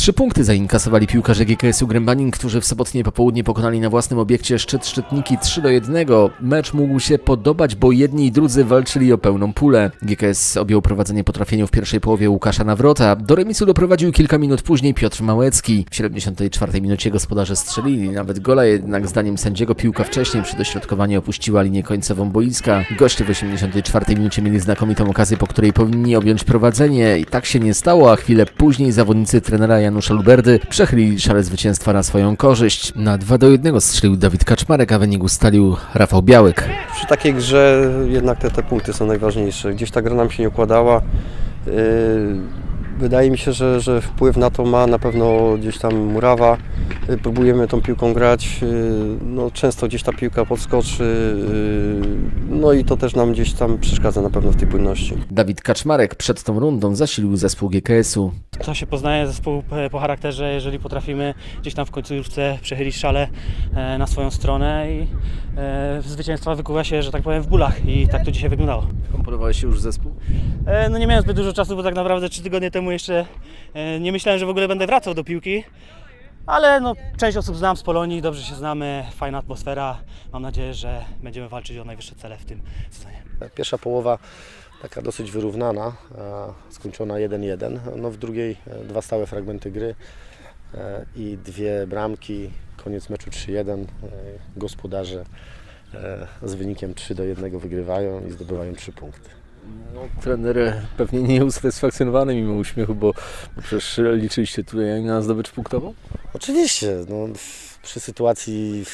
Trzy punkty zainkasowali piłkarze GKS-u Grębanin, którzy w sobotnie popołudnie pokonali na własnym obiekcie szczyt szczytniki 3 do 1. Mecz mógł się podobać, bo jedni i drudzy walczyli o pełną pulę. GKS objął prowadzenie po trafieniu w pierwszej połowie Łukasza Nawrota. Do remisu doprowadził kilka minut później Piotr Małecki. W 74 minucie gospodarze strzelili nawet gola, jednak zdaniem sędziego piłka wcześniej przy dośrodkowaniu opuściła linię końcową boiska. Goście w 84 minucie mieli znakomitą okazję, po której powinni objąć prowadzenie i tak się nie stało, a chwilę później zawodnicy trenera Janusza Luberdy przechylili szale zwycięstwa na swoją korzyść. Na 2 do 1 strzelił Dawid Kaczmarek, a wynik ustalił Rafał Białek. Przy takiej grze jednak te, te punkty są najważniejsze. Gdzieś ta gra nam się nie układała. Yy, Wydaje mi się, że, że wpływ na to ma na pewno gdzieś tam murawa. Yy, Próbujemy tą piłką grać. yy, No, często gdzieś ta piłka podskoczy. yy, No i to też nam gdzieś tam przeszkadza na pewno w tej płynności. Dawid Kaczmarek przed tą rundą zasilił zespół GKS-u. To się poznaje zespół e, po charakterze, jeżeli potrafimy gdzieś tam w końcówce przechylić szale e, na swoją stronę i e, zwycięstwa wykuwa się, że tak powiem, w bólach i tak to dzisiaj wyglądało. Komponowałeś się już zespół? No nie miałem zbyt dużo czasu, bo tak naprawdę trzy tygodnie temu jeszcze nie myślałem, że w ogóle będę wracał do piłki. Ale no, część osób znam z Polonii, dobrze się znamy, fajna atmosfera. Mam nadzieję, że będziemy walczyć o najwyższe cele w tym sezonie. Pierwsza połowa taka dosyć wyrównana, skończona 1-1. No w drugiej e, dwa stałe fragmenty gry e, i dwie bramki. Koniec meczu 3-1. E, Gospodarze z wynikiem 3-1 wygrywają i zdobywają 3 punkty. No, trener pewnie nie usatysfakcjonowany mimo uśmiechu, bo, bo przecież liczyliście tutaj na zdobycz punktową? Oczywiście, no, przy sytuacji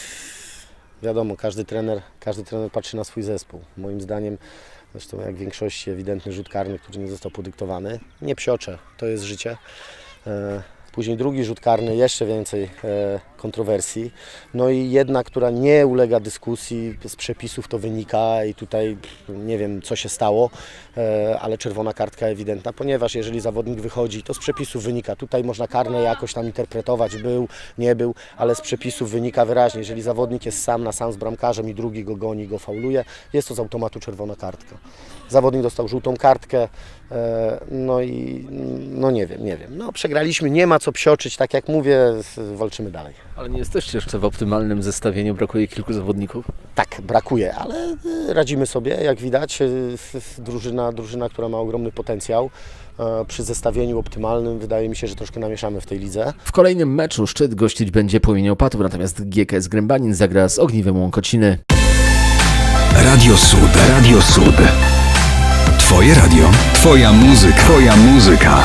wiadomo, każdy trener, każdy trener patrzy na swój zespół. Moim zdaniem, zresztą jak w większości ewidentny rzut karny, który nie został podyktowany, nie psiocze, to jest życie. E, Później drugi rzut karny, jeszcze więcej e, kontrowersji. No i jedna, która nie ulega dyskusji, z przepisów to wynika i tutaj nie wiem co się stało, e, ale czerwona kartka ewidentna, ponieważ jeżeli zawodnik wychodzi, to z przepisów wynika. Tutaj można karne jakoś tam interpretować, był, nie był, ale z przepisów wynika wyraźnie, jeżeli zawodnik jest sam na sam z bramkarzem i drugi go goni, go fauluje, jest to z automatu czerwona kartka. Zawodnik dostał żółtą kartkę, e, no i no nie wiem, nie wiem. No przegraliśmy, nie ma co psioczyć, tak jak mówię, walczymy dalej. Ale nie jesteście jeszcze w optymalnym zestawieniu, brakuje kilku zawodników. Tak, brakuje, ale e, radzimy sobie, jak widać. e, Drużyna, drużyna, która ma ogromny potencjał. e, Przy zestawieniu optymalnym wydaje mi się, że troszkę namieszamy w tej lidze. W kolejnym meczu szczyt gościć będzie Płomień Opatów, natomiast GKS Grębanin zagra z Ogniwem Łąkociny. Radio Sud. Radio Sud. Twoje radio. Twoja muzyka. Twoja muzyka.